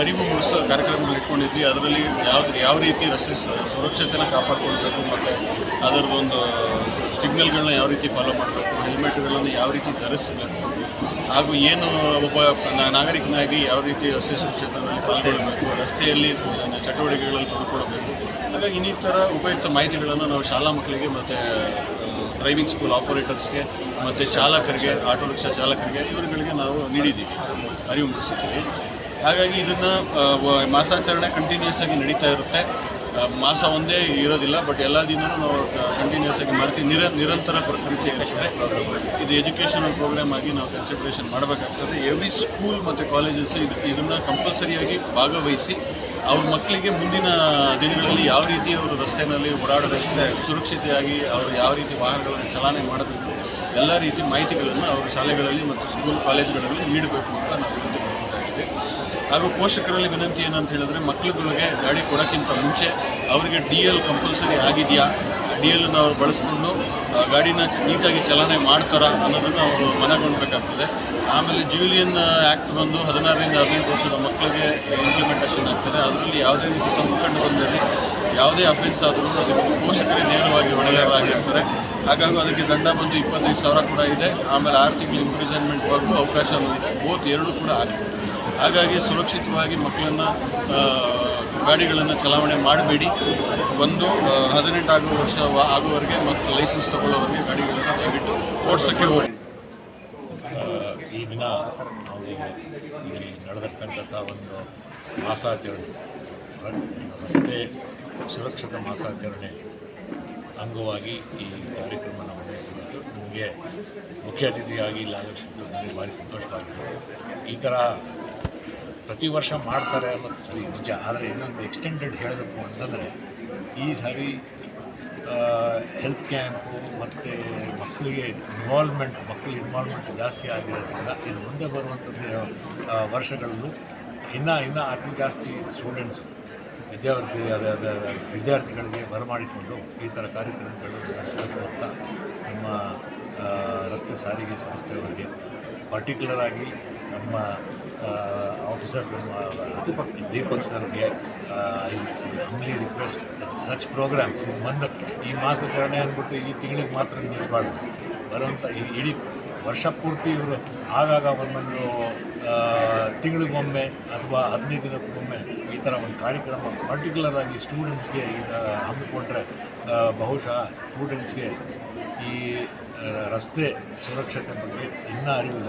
ಅರಿವು ಮೂಡಿಸೋ ಕಾರ್ಯಕ್ರಮಗಳು ಇಟ್ಕೊಂಡಿದ್ವಿ. ಅದರಲ್ಲಿ ಯಾವ್ದು ಯಾವ ರೀತಿ ರಸ್ತೆ ಸುರಕ್ಷತೆನ ಕಾಪಾಡ್ಕೊಳ್ಬೇಕು ಮತ್ತು ಅದರದೊಂದು ಸಿಗ್ನಲ್ಗಳನ್ನ ಯಾವ ರೀತಿ ಫಾಲೋ ಮಾಡಬೇಕು, ಹೆಲ್ಮೆಟ್ಗಳನ್ನು ಯಾವ ರೀತಿ ಧರಿಸಬೇಕು, ಹಾಗೂ ಏನು ಒಬ್ಬ ನಾಗರಿಕನಾಗಿ ಯಾವ ರೀತಿ ರಸ್ತೆ ಸುರಕ್ಷತೆಯಲ್ಲಿ ಪಾಲ್ಗೊಳ್ಳಬೇಕು, ರಸ್ತೆಯಲ್ಲಿ ಚಟುವಟಿಕೆಗಳಲ್ಲಿ ತೊಡ್ಕೊಳ್ಬೇಕು. ಹಾಗಾಗಿ ಇನ್ನಿತರ ಉಪಯುಕ್ತ ಮಾಹಿತಿಗಳನ್ನು ನಾವು ಶಾಲಾ ಮಕ್ಕಳಿಗೆ ಮತ್ತು ಡ್ರೈವಿಂಗ್ ಸ್ಕೂಲ್ ಆಪರೇಟರ್ಸ್ಗೆ ಮತ್ತು ಚಾಲಕರಿಗೆ, ಆಟೋ ರಿಕ್ಷಾ ಚಾಲಕರಿಗೆ, ಇವರುಗಳಿಗೆ ನಾವು ನೀಡಿದ್ದೀವಿ. ಅರಿವು ಮೂಡಿಸಿದ್ದೀವಿ. ಹಾಗಾಗಿ ಇದನ್ನು ಮಾಸಾಚರಣೆ ಕಂಟಿನ್ಯೂಸ್ ಆಗಿ ನಡೀತಾ ಇರುತ್ತೆ. ಮಾಸ ಒಂದೇ ಇರೋದಿಲ್ಲ ಬಟ್ ಎಲ್ಲ ದಿನವೂ ನಾವು ಕಂಟಿನ್ಯೂಸ್ ಆಗಿ ಮಾಡ್ತೀವಿ. ನಿರ, ನಿರಂತರ ಪ್ರಕೃತಿ ಇದು ಎಜುಕೇಷನಲ್ ಪ್ರೋಗ್ರಾಮ್ ಆಗಿ ನಾವು ಕನ್ಸಿಡ್ರೇಷನ್ ಮಾಡಬೇಕಾಗ್ತದೆ. ಎವ್ರಿ ಸ್ಕೂಲ್ ಮತ್ತು ಕಾಲೇಜಸ್ ಇದು, ಇದನ್ನು ಕಂಪಲ್ಸರಿಯಾಗಿ ಭಾಗವಹಿಸಿ, ಅವ್ರ ಮಕ್ಕಳಿಗೆ ಮುಂದಿನ ದಿನಗಳಲ್ಲಿ ಯಾವ ರೀತಿ ಅವರು ರಸ್ತೆಯಲ್ಲಿ ಓಡಾಡೋದಷ್ಟೇ ಸುರಕ್ಷಿತೆಯಾಗಿ ಅವರು ಯಾವ ರೀತಿ ವಾಹನಗಳನ್ನು ಚಲಾವಣೆ ಮಾಡಬೇಕು, ಎಲ್ಲ ರೀತಿ ಮಾಹಿತಿಗಳನ್ನು ಅವರು ಶಾಲೆಗಳಲ್ಲಿ ಮತ್ತು ಸ್ಕೂಲ್ ಕಾಲೇಜುಗಳಲ್ಲಿ ನೀಡಬೇಕು ಅಂತ ನಾವು ವಿನಂತಿ ಹಾಗೂ ಪೋಷಕರಲ್ಲಿ ವಿನಂತಿ ಏನಂತ ಹೇಳಿದ್ರೆ ಮಕ್ಕಳುಗಳಿಗೆ ಗಾಡಿ ಕೊಡೋಕ್ಕಿಂತ ಮುಂಚೆ ಅವರಿಗೆ ಡಿ ಎಲ್ ಕಂಪಲ್ಸರಿ ಆಗಿದೆಯಾ? ಡಿ ಎಲ್ ಅವ್ರು ಬಳಸ್ಕೊಂಡು ಗಾಡಿನ ನೀಟಾಗಿ ಚಲನೆ ಮಾಡ್ತಾರಾ ಅನ್ನೋದನ್ನು ಅವರು ಮನಗೊಳ್ಬೇಕಾಗ್ತದೆ ಆಮೇಲೆ ಜ್ಯೂಲಿಯನ್ ಆ್ಯಕ್ಟ್ ಬಂದು ಹದಿನಾರರಿಂದ ಹದಿನೆಂಟು ವರ್ಷದ ಮಕ್ಕಳಿಗೆ ಇಂಪ್ಲಿಮೆಂಟೇಷನ್ ಆಗ್ತದೆ. ಅದರಲ್ಲಿ ಯಾವುದೇ ರೀತಿ ಬಂದಲ್ಲಿ ಯಾವುದೇ ಅಫೆನ್ಸ್ ಆದರೂ ಅದಕ್ಕೆ ಪೋಷಕರೇ ನೇರವಾಗಿ ಹೊಣೆಗಾರರಾಗಿರ್ತಾರೆ. ಹಾಗಾಗಿ ಅದಕ್ಕೆ ದಂಡ ಬಂದು ಇಪ್ಪತ್ತೈದು ಸಾವಿರ ಕೂಡ ಇದೆ. ಆಮೇಲೆ ಆರು ತಿಂಗಳು ಇಂಪ್ರಿಸನ್ಮೆಂಟ್ವರೆಗೂ ಅವಕಾಶವೂ ಇದೆ. ಬೋತ್ ಎರಡೂ ಕೂಡ ಆಗಿದೆ. ಹಾಗಾಗಿ ಸುರಕ್ಷಿತವಾಗಿ ಮಕ್ಕಳನ್ನು ಗಾಡಿಗಳನ್ನು ಚಲಾವಣೆ ಮಾಡಬೇಡಿ. ಒಂದು ಹದಿನೆಂಟು ಆಗುವ ವರ್ಷ ಆಗೋವರೆಗೆ ಆಗುವವರೆಗೆ ಮತ್ತು ಲೈಸೆನ್ಸ್ ತಗೊಳ್ಳೋವರೆಗೆ ಗಾಡಿಗಳನ್ನು ದಯವಿಟ್ಟು ಓಡಿಸೋಕ್ಕೆ ಹೋಗಿ. ಈ ದಿನ ನಾವು ಇಲ್ಲಿ ನಡೆದಿರ್ತಕ್ಕಂಥ ಒಂದು ಮಾಸಾಚರಣೆ. ರಸ್ತೆ ಸುರಕ್ಷತಾ ಮಾಸಾಚರಣೆ ಅಂಗವಾಗಿ ಈ ಕಾರ್ಯಕ್ರಮ ನಾವು ನಡೆಸಿದ್ದು. ನಿಮಗೆ ಮುಖ್ಯ ಅತಿಥಿಯಾಗಿ ಇಲ್ಲಿ ಆಗಮಿಸಿದ್ದು ನನಗೆ ಭಾರಿ ಸಂತೋಷವಾಗಿದೆ. ಈ ಥರ ಪ್ರತಿ ವರ್ಷ ಮಾಡ್ತಾರೆ ಅನ್ನೋದು ಸರಿ ನಿಜ. ಆದರೆ ಇನ್ನೊಂದು ಎಕ್ಸ್ಟೆಂಡೆಡ್ ಹೇಳಬೇಕು ಅಂತಂದರೆ ಈ ಸಾರಿ ಹೆಲ್ತ್ ಕ್ಯಾಂಪು ಮತ್ತು ಮಕ್ಕಳಿಗೆ ಇನ್ವಾಲ್ವ್ಮೆಂಟ್ ಮಕ್ಕಳ ಇನ್ವಾಲ್ವ್ಮೆಂಟ್ ಜಾಸ್ತಿ ಆಗಿರೋದ್ರಿಂದ ಇನ್ನು ಮುಂದೆ ಬರುವಂಥದ್ದು ವರ್ಷಗಳಲ್ಲೂ ಇನ್ನೂ ಇನ್ನೂ ಅತಿ ಜಾಸ್ತಿ ಸ್ಟೂಡೆಂಟ್ಸು ವಿದ್ಯಾರ್ಥಿ ವಿದ್ಯಾರ್ಥಿಗಳಿಗೆ ಬರಮಾಡಿಕೊಂಡು ಈ ಥರ ಕಾರ್ಯಕ್ರಮಗಳು ನಡೆಸಬೇಕು ಅಂತ ನಮ್ಮ ರಸ್ತೆ ಸಾರಿಗೆ ಸಂಸ್ಥೆಯವರಿಗೆ ಪರ್ಟಿಕ್ಯುಲರ್ ಆಗಿ ನಮ್ಮ ಆಫೀಸರ್ ದೀಪಕ್ ಸರ್ಗೆ I humbly request such programs ಇದು ಬಂದ ಈ ಮಾಸಾಚರಣೆ ಅಂದ್ಬಿಟ್ಟು ಈ ತಿಂಗಳಿಗೆ ಮಾತ್ರ ನಿಲ್ಲಿಸಬಾರ್ದು. ಬರುವಂಥ ಇಡೀ ವರ್ಷ ಪೂರ್ತಿ ಇವರು ಆಗಾಗ ಒಂದೊಂದು ತಿಂಗಳಿಗೊಮ್ಮೆ ಅಥವಾ ಹದಿನೈದು ದಿನಕ್ಕೊಮ್ಮೆ ಈ ಥರ ಒಂದು ಕಾರ್ಯಕ್ರಮ ಪರ್ಟಿಕ್ಯುಲರ್ ಆಗಿ ಸ್ಟೂಡೆಂಟ್ಸ್ಗೆ ಈಗ ಹಮ್ಮಿಕೊಂಡ್ರೆ ಬಹುಶಃ ಸ್ಟೂಡೆಂಟ್ಸ್ಗೆ ಈ ರಸ್ತೆ ಸುರಕ್ಷತೆ ಬಗ್ಗೆ ಇನ್ನೂ ಅರಿವು